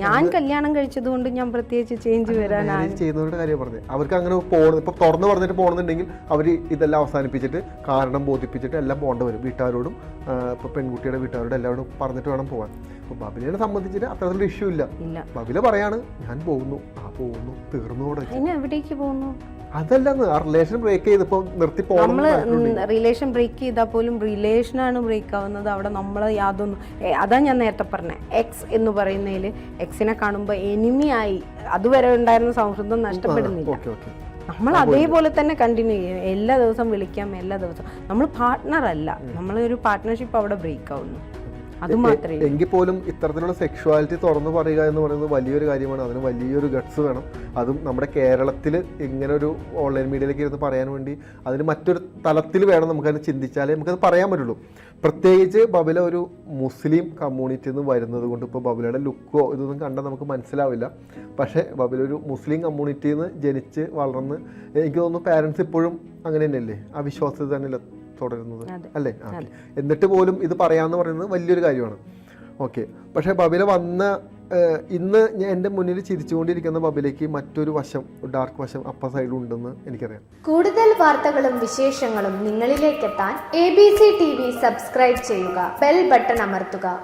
ഞാൻ കല്യാണം കഴിച്ചത് കൊണ്ട് ഞാൻ പ്രത്യേകിച്ച് ചേഞ്ച് വരാനാണ് ചെയ്യുന്നവരുടെ കാര്യം പറഞ്ഞത് അവർക്ക് അങ്ങനെ പോകണം ഇപ്പൊ തുറന്ന് പറഞ്ഞിട്ട് പോകണമെന്നുണ്ടെങ്കിൽ അവർ ഇതെല്ലാം അവസാനിപ്പിച്ചിട്ട് കാരണം ബോധിപ്പിച്ചിട്ട് എല്ലാം പോകേണ്ടി വരും. വീട്ടുകാരോടും ഇപ്പൊ പെൺകുട്ടിയുടെ വീട്ടുകാരോടും എല്ലാവരോടും പറഞ്ഞിട്ട് വേണം പോകാൻ അപ്പൊ ബബിലിനെ സംബന്ധിച്ചിട്ട് അത്തരത്തിലുള്ള ഇഷ്യൂ ഇല്ല. ബബില പറയാണ് ഞാൻ പോകുന്നു. ആ പോകുന്നു. തീർന്നു കൂടെ അതിന് എവിടേക്ക് പോകുന്നു? അതല്ലെന്ന് ആ റിലേഷൻ ബ്രേക്ക് ചെയ്തപ്പോ നിർത്തി നമ്മൾ റിലേഷൻ ബ്രേക്ക് ചെയ്താൽ പോലും റിലേഷനാണ് ബ്രേക്ക് ആവുന്നത്. അവിടെ നമ്മൾ യാതൊന്നും അതാ ഞാൻ നേരത്തെ പറഞ്ഞത് എക്സ് എന്ന് പറയുന്നതിൽ എക്സിനെ കാണുമ്പോൾ എനിമിയായി. അതുവരെ ഉണ്ടായിരുന്ന സൗഹൃദം നഷ്ടപ്പെടുന്നില്ല. നമ്മൾ അതേപോലെ തന്നെ കണ്ടിന്യൂ ചെയ്യും. എല്ലാ ദിവസവും വിളിക്കാം എല്ലാ ദിവസവും നമ്മൾ പാർട്ട്ണർ അല്ല. നമ്മളൊരു പാർട്ട്ണർഷിപ്പ് അവിടെ ബ്രേക്ക് ആവുന്നു. എങ്കിൽ പോലും ഇത്തരത്തിലുള്ള സെക്ഷുവാലിറ്റി തുറന്നു പറയുക എന്ന് പറയുന്നത് വലിയൊരു കാര്യമാണ്. അതിന് വലിയൊരു ഗട്സ് വേണം. അതും നമ്മുടെ കേരളത്തിൽ ഇങ്ങനെ ഒരു ഓൺലൈൻ മീഡിയയിലേക്ക് ഇരുന്ന് പറയാൻ വേണ്ടി അതിന് മറ്റൊരു തലത്തിൽ വേണം നമുക്കത് ചിന്തിച്ചാലേ നമുക്കത് പറയാൻ പറ്റുള്ളൂ. പ്രത്യേകിച്ച് ബബില ഒരു മുസ്ലിം കമ്മ്യൂണിറ്റിയിൽ നിന്ന് വരുന്നത് കൊണ്ട് ഇപ്പോൾ ബബിലയുടെ ലുക്കോ ഇതൊന്നും കണ്ടാൽ നമുക്ക് മനസ്സിലാവില്ല. പക്ഷേ ബബില ഒരു മുസ്ലിം കമ്മ്യൂണിറ്റിയിൽ നിന്ന് ജനിച്ച് വളർന്ന് എനിക്ക് തോന്നുന്നു പാരൻസ് ഇപ്പോഴും അങ്ങനെ തന്നെയല്ലേ? ആ വിശ്വാസത്തിൽ തന്നെ തുടരുന്നത്. അല്ലേ? എന്നിട്ട് പോലും ഇത് പറയാന്ന് പറയുന്നത് വലിയൊരു കാര്യമാണ്. ഓക്കെ. പക്ഷേ ബബില വന്ന ഇന്ന് ഞാൻ എന്റെ മുന്നിൽ ചിരിച്ചുകൊണ്ടിരിക്കുന്ന ബബിലേക്ക് മറ്റൊരു വശം ഡാർക്ക് വശം അപ്പ സൈഡിൽ ഉണ്ടെന്ന് എനിക്കറിയാം. കൂടുതൽ വാർത്തകളും വിശേഷങ്ങളും നിങ്ങളിലേക്കെത്താൻ A B C T V subscribe ചെയ്യുക ബെൽ ബട്ടൺ അമർത്തുക.